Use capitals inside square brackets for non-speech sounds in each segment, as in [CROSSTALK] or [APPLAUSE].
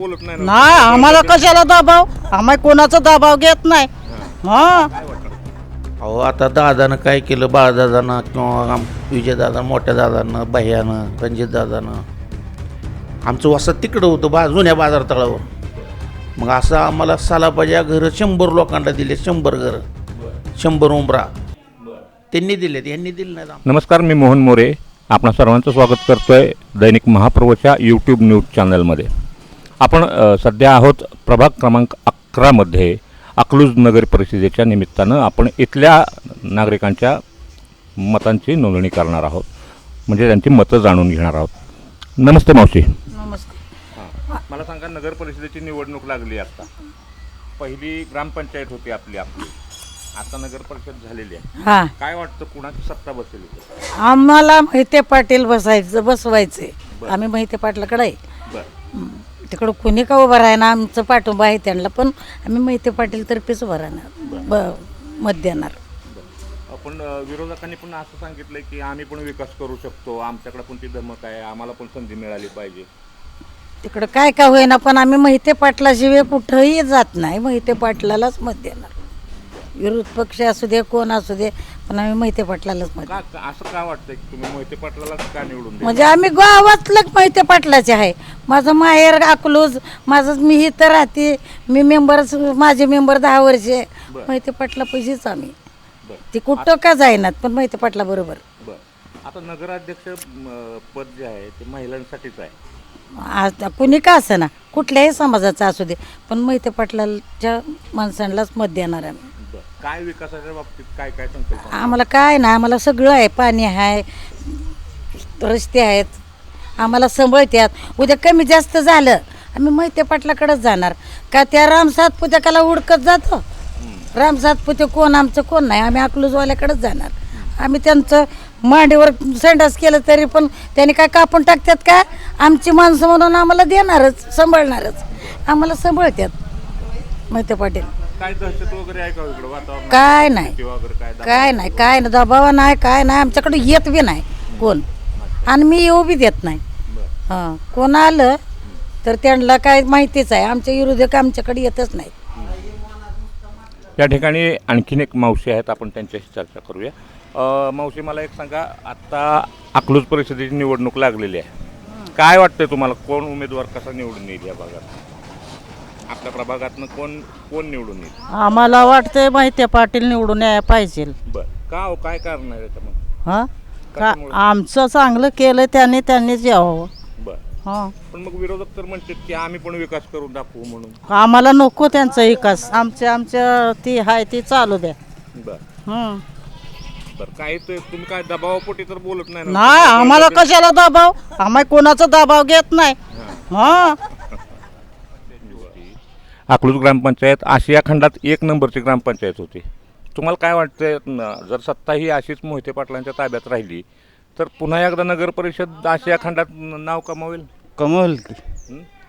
बोलत नाही ना. नाही आम्हाला कशाला दबाव? आम्ही कोणाचा दबाव घेत नाही. हा. अहो आता दादानं काय केलं? बाळदादानं किंवा आम- विजयदादा मोठ्या दादानं भैयानं रणजितदादानं. आमचं वसत तिकडं होतं बा जुन्या बाजार तळावर. मग असं आम्हाला सालापाच्या घरं शंभर लोकांना दिले शंभर घरं. शंभर उमरा त्यांनी दिलेत यांनी दिले नाहीत आम्हाला. नमस्कार मी मोहन मोरे. आपणा सर्वांचं स्वागत करतोय दैनिक महाप्रभूच्या यूट्यूब न्यूज चॅनलमध्ये आपण सध्या आहोत प्रभाग क्रमांक अकरामध्ये अकलूज नगर परिषदेच्या निमित्तानं आपण इथल्या नागरिकांच्या मतांची नोंदणी करणार आहोत. म्हणजे त्यांची मतं जाणून घेणार आहोत. नमस्ते मावशी. नमस्कार मला सांगा नगर परिषदेची निवडणूक लागली आता. पहिली ग्रामपंचायत होती आपली आपली. आता नगर परिषद झालेली आहे. हा. काय वाटतं कुणाची सत्ता बसेल? आम्हाला मोहिते पाटील बसायचं बसवायचे आम्ही मोहिते पाटलाकडे आहे. तिकडं कुणी का उभं राहणार आमचं पाठिंबा आहे त्यांना पण आम्ही मोहिते पाटील तर्फेच उभं राहणार ब मत देणार. आपण अ, विरोधकांनी पण असं सांगितलंय की आम्ही पण विकास करू शकतो आमच्याकडे पण ती धमक आहे आम्हाला पण संधी मिळाली पाहिजे. तिकडं काय काय होईना पण आम्ही मोहिते पाटलाशिवाय कुठंही जात नाही मोहिते पाटलालाच मत देणार. विरोध पक्ष असू दे कोण असू दे पण आम्ही मोहिते पाटलालाच मत का का- असं का वाटतंय की तुम्ही मोहिते पाटलाला का निवडून म्हणजे आम्ही गावातलं मोहिते पाटलाचे आहे. माझं माहेर अकलूज माझं मी इथं राहते. मी मेंबर माझे मेंबर दहा वर्षे. मोहिते पाटला पैसेच आम्ही. बरं. ती कुठं का जाईनात पण मोहिते पाटला बरोबर. बरं. आता नगराध्यक्ष म, पद जे आहे ते महिलांसाठीच आहे. आज कुणी का असं ना? कुठल्याही समाजाचा असू दे पण मोहिते पाटलाच्या माणसांनाच मत देणार आम्ही. बरं काय विकासाच्या बाबतीत काय काय संकल्पना आम्हाला काय नाही आम्हाला सगळं आहे पाणी आहे रस्ते आहेत आम्हाला सांभाळत्यात. उद्या कमी जास्त झालं आम्ही मोहिते पाटलाकडेच जाणार. का त्या राम सातपुत्याकाला उडकत जातो? राम सातपुते कोण आमचं कोण नाही आम्ही अकलूजवाल्याकडेच जाणार. आम्ही त्यांचं मांडीवर संडास केलं तरी पण त्यांनी काय कापून टाकतात का? आमची माणसं म्हणून आम्हाला देणारच सांभाळणारच. आम्हाला सांभाळतात मोहिते पाटील. काय दहशत वगैरे आहे का इकडं वातावरण काय नाही. वगैरे काय नाही काय नाही दबाव नाही काय नाही. आमच्याकडे येत बी नाही कोण. आणि मी येऊ बी देत नाही. बरं. हां कोण आलं तर त्यांना काय माहितीच आहे. आमचे विरोधक आमच्याकडे येतच नाही या ठिकाणी आणखीन एक मावशी आहेत. आपण त्यांच्याशी चर्चा करूया. अ, मावशी मला एक सांगा. आता अकलूज परिषदेची निवडणूक लागलेली आहे. काय वाटतंय तुम्हाला? कोण उमेदवार कसा निवडून येईल या भागात? आपल्या प्रभागातनं कोण कोण निवडून येईल? आम्हाला वाटतंय माहिती पाटील निवडून यायला पाहिजे. बर. का हो? काय कारण आहे त्याच्यामध्ये हां? का आमचं चांगलं केलं त्यांनी त्यांनीच यावं. बर. हां. पण मग विरोधक तर म्हणतात की आम्ही पण विकास करून दाखवू म्हणून. आम्हाला नको त्यांचा विकास. आमच्या आमच्या ती आहे ती चालू द्या. बर. हं. काय ते तुम्ही काय दबावापोटी तर बोलत नाही ना? नाही आम्हाला कशाला दबाव? आम्ही कोणाचा दबाव घेत नाही. हां. अकलूज ग्रामपंचायत आशिया खंडात एक नंबरची ग्रामपंचायत होती. तुम्हाला काय वाटतंय न- जर सत्ता ही अशीच मोहिते पाटलांच्या ताब्यात राहिली तर पुन्हा एकदा नगर परिषद आशिया खंडात नाव कमावेल? कमवल की?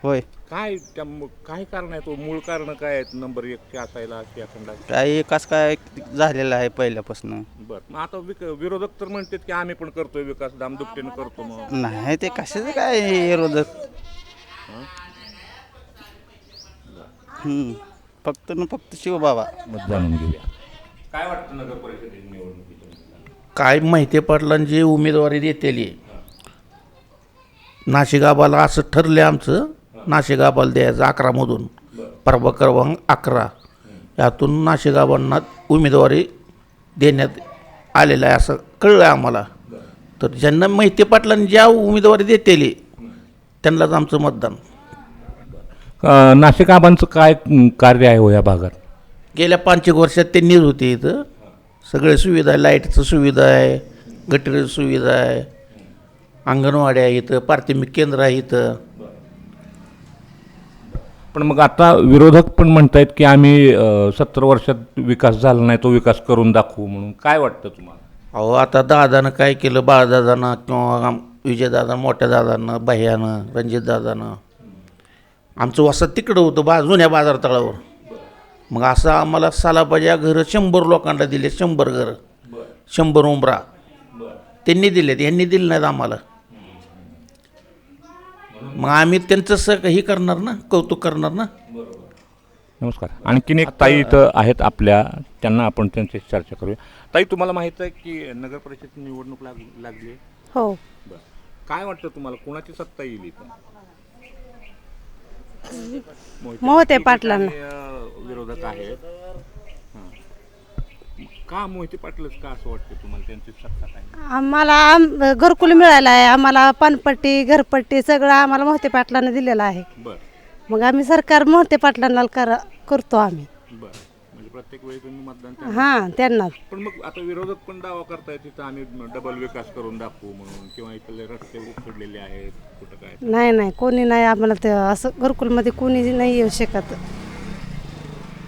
होय. काय त्या काय कारण आहे तो? मूळ कारण काय आहेत नंबर एकचे असायला आशिया खंडात? काय एकाच काय झालेलं आहे पहिल्यापासून. बरं. मग आता विक विरोधक तर म्हणतात की आम्ही पण करतोय विकास दामदुपटीनं करतो मग. नाही ते कशाचं काय विरोधक? हम्म. फक्त न फक्त शिवबाबा. जाणून घेऊया. काय वाटतं नगर परिषदेची निवडणुकीच्या काय माहिती पाटलांची उमेदवारी देतेली. नाशिकाबाला असं ठरलं आमचं. नाशिकाबाला द्यायचं अकरामधून. प्रभाग क्रमांक अकरा. यातून नाशिकाबांना उमेदवारी देण्यात आलेलं आहे असं कळलं आहे आम्हाला तर ज्यांना माहिती पाटलांनी ज्या उमेदवारी देतेली त्यांनाच आमचं मतदान. नाशिक आबांचं काय कार्य आहे हो या भागात? गेल्या पाच एक वर्षात ते नीज होते इथं. सगळे सुविधा आहे लाईटचं सुविधा आहे गटरीची सुविधा आहे अंगणवाडी आहे इथं प्राथमिक केंद्र आहे इथं. पण मग आता विरोधक पण म्हणतायत की आम्ही सत्तर वर्षात विकास झाला नाही तो विकास करून दाखवू म्हणून. काय वाटतं तुम्हाला? अहो आता दादानं काय केलं? बाळदादानं किंवा विजयदादा मोठ्या दादानं भैयानं रणजितदादानं. आमचं वसत तिकडं होतं बा जुन्या बाजार तळावर. मग असं आम्हाला सालापाच्या घरं शंभर लोकांना दिले शंभर घरं. शंभर उमरा त्यांनी दिलेत यांनी दिले नाहीत आम्हाला. मग आम्ही त्यांचं स हे करणार ना कौतुक करणार ना? नमस्कार. आणखीन एक ताई इथं आहेत आपल्या त्यांना आपण त्यांच्याशी चर्चा करूया. ताई तुम्हाला माहीत आहे की नगर परिषद निवडणूक लाग लागली हो. काय वाटतं तुम्हाला कोणाची सत्ता येईल इथं? मोहिते पाटलांना. विरोधक आहेत. का मोहिते पाटीलच का असं वाटतं तुम्हाला? त्यांची सत्ता काय? आम्हाला आम घरकुल मिळालं आहे. आम्हाला पानपट्टी घरपट्टी सगळं आम्हाला मोहिते पाटलांना दिलेलं आहे. बर. मग आम्ही सरकार मोहिते पाटलांना कर करतो आम्ही. बर. प्रत्येक वेळी तुम्ही मतदान त्यांना- हां त्यांना पण मग आता विरोधक पण दावा करतायत तिथं आम्ही डबल विकास करून दाखवू म्हणून किंवा इथले रस्ते उखडलेले आहेत कुठं काय नाही नाही कोणी नाही आम्हाला ते असं घरकुलमध्ये कोणी नाही येऊ शकत.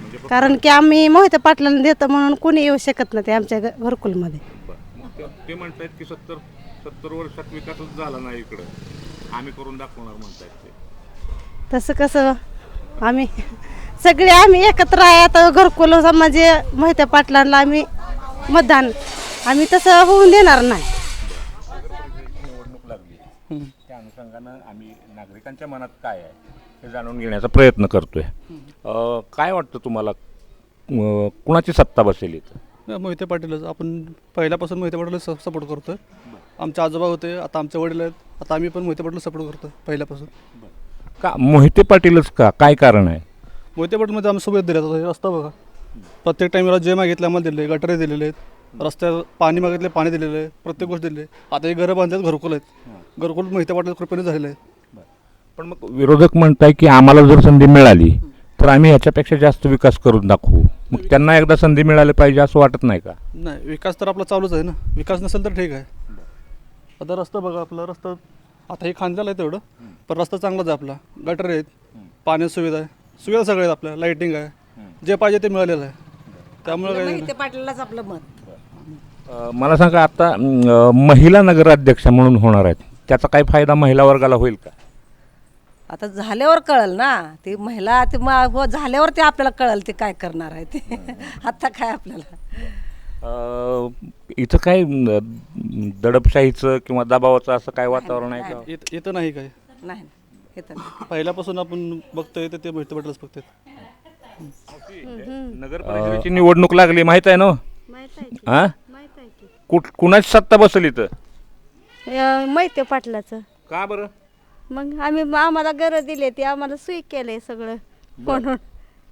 म्हणजे कारण की आम्ही मोहिते पाटलांना देतो म्हणून कोणी येऊ शकत नाही ते आमच्या घ- घरकुलमध्ये. बरं. मग ते- ते म्हणतायत की सत्तर सत्तर वर्षात विकासच झाला नाही इकडं. आम्ही करून दाखवणार म्हणतायत ते. तसं कसं? आम्ही सगळे आम्ही एकत्र आहे. आता घरकुल म्हणजे मोहिते पाटलांना आम्ही मतदान आम्ही तसं होऊन देणार नाही. निवडणूक लागली त्या अनुषंगानं आम्ही नागरिकांच्या मनात काय आहे हे जाणून घेण्याचा प्रयत्न करतोय. अं, काय वाटतं तुम्हाला? अं, कुणाची सत्ता बसेल इथं? नाही, मोहिते पाटीलच. आपण पहिल्यापासून मोहिते पाटीलच सपोर्ट करतो आमचे आजोबा होते आता आमचे वडील आहेत. आता आम्ही पण मोहिते पाटील सपोर्ट करतो पहिल्यापासून. का मोहिते पाटीलच का? काय कारण आहे? मोहिते पाटीलमध्ये आम्ही सुविधा दिल्या आता हे रस्ता बघा. प्रत्येक टाईमला जे मागितलं आम्हाला दिले गटरे दिलेले आहेत. रस्त्यात पाणी मागितले पाणी दिलेलं आहे प्रत्येक गोष्ट दिली आहे. आता हे घरं बांधतात घरकुल आहेत. घरकुल मोहिते पाटील कृपेने झालेले आहेत. पण मग विरोधक म्हणताय की आम्हाला जर संधी मिळाली तर आम्ही ह्याच्यापेक्षा जास्त विकास करून दाखवू. मग त्यांना एकदा संधी मिळाली पाहिजे असं वाटत नाही का? नाही विकास तर आपला चालूच आहे ना. विकास नसेल तर ठीक आहे. आता रस्ता बघा आपला. रस्ता आता हे खांद्याला आहे तेवढं. पण रस्ता चांगलाच आहे आपला. गटर आहेत. पाण्याची सुविधा आहे. सुविधा सगळ्या आहेत आपल्या लाईटिंग आहे. जे पाहिजे ते मिळालेलं आहे. त्यामुळे काही पाटलालाच आपलं मत. अं, मला सांगा आता अं, महिला नगराध्यक्षा म्हणून होणार आहेत. त्याचा काही फायदा महिला वर्गाला होईल का? आता झाल्यावर कळल ना ती महिला ती म- हो झाल्यावर ते आपल्याला कळल ते काय करणार आहे ते. आता काय आपल्याला? अं, इथं काय अं, दडपशाहीचं किंवा दबावाचं असं काय वातावरण आहे का? येत येतं नाही काय नाही. हे. पहिल्यापासून आपण बघतोय तर ते मोहिते पाटीलच बघतात. नगर परिषदेची निवडणूक लागली माहीत आहे ना? हो? हा कुठ कुणाची सत्ता बसेल इथं? माहिती पाटलाचं. का बरं? मग आम्ही आम्हाला घर दिले ते आम्हाला सोयी केलंय सगळं म्हणून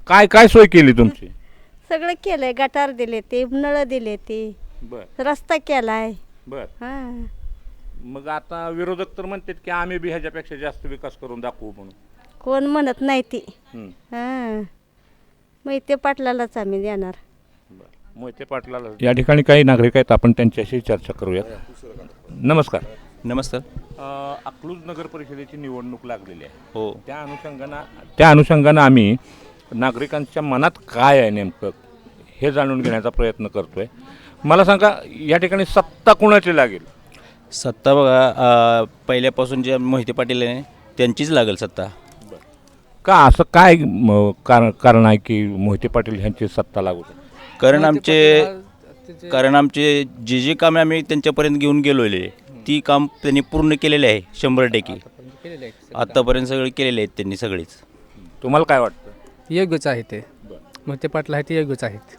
काय काय सोय केली तुमची? [LAUGHS] सगळं केलंय गटार दिले ते नळ दिले ते. बर. रस्ता केलाय. बर. हा. मग आता विरोधक तर म्हणतात की आम्ही बी ह्याच्यापेक्षा जास्त विकास करून दाखवू म्हणून. कोण म्हणत नाही ती. हा. माहिती पाटलालाच आम्ही देणार. मोहिते पाटलाला या ठिकाणी काही नागरिक आहेत आपण त्यांच्याशी चर्चा करूयात. नमस्कार. नमस्कार. अ, अकलूज नगर परिषदेची निवडणूक लागलेली आहे. हो. त्या अनुषंगानं त्या अनुषंगानं आम्ही नागरिकांच्या मनात काय आहे नेमकं हे जाणून घेण्याचा प्रयत्न करतोय. मला सांगा या ठिकाणी सत्ता कुणाची लागेल? सत्ता बघा अ, पहिल्यापासून जे मोहिते पाटील आहे त्यांचीच लागेल सत्ता. का असं काय म, कारण कारण आहे की मोहिते पाटील ह्यांची सत्ता लागू शकते? कारण आमचे कारण आमचे जे जे कामे आम्ही त्यांच्यापर्यंत घेऊन गेलोले ती काम त्यांनी पूर्ण केलेले आहे शंभर टक्के. आत्तापर्यंत सगळे. केलेले आहेत त्यांनी सगळेच. तुम्हाला काय वाटतं? योग्यच आहे ते. मोहिते पाटील आहे ते योग्यच आहेत.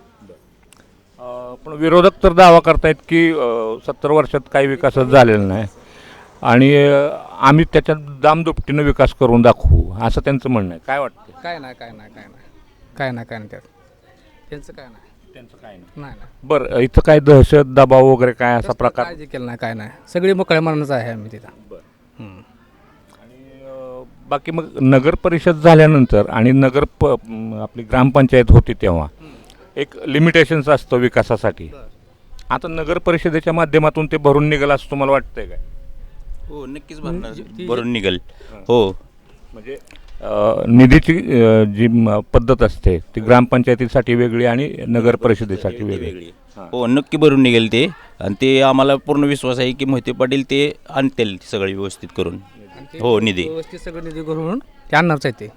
पण विरोधक तर दावा करतायत की सत्तर वर्षात काही विकासच झालेला नाही. आणि आम्ही त्याच्यात दामदुपटीनं विकास करून दाखवू असं त्यांचं म्हणणं आहे. काय वाटतं काय नाही काय नाही काय नाही. काय नाही काय नाही त्यात. त्यांचं काय नाही. त्यांचं काय नाही. नाही नाही. बरं इथं काय दहशत दबाव वगैरे काय असा प्रकार काळजी केलं नाही काय नाही. सगळी मोकळ्या मनाच आहे आम्ही तिथं. हम्म. आणि अ, बाकी मग नगर परिषद झाल्यानंतर आणि नगर प म, आपली ग्रामपंचायत होती तेव्हा एक लिमिटेशन्स असतं विकासासाठी. आता नगर परिषदेच्या माध्यमातून ते भरून निघाल असं तुम्हाला वाटतंय काय? हो नक्कीच भरणार. भरून निघेल. हो. म्हणजे अ, निधीची अ, जी म, पद्धत असते ती ग्रामपंचायतीसाठी वेगळी आणि नगर परिषदेसाठी वेगळी. हो. नक्की भरून निघेल ते. आणि ते आम्हाला पूर्ण विश्वास आहे की मोहिते पाटील ते आणतील सगळे व्यवस्थित करून. हो निधी. व्यवस्थित सगळं निधी करून ते आणणारच आहे ते.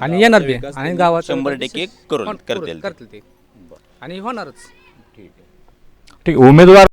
आणि येणार बी. आणि गावात शंभर टक्के करून करतील ते. करतील ते. आणि होणारच. ठीक आहे. उमेदवार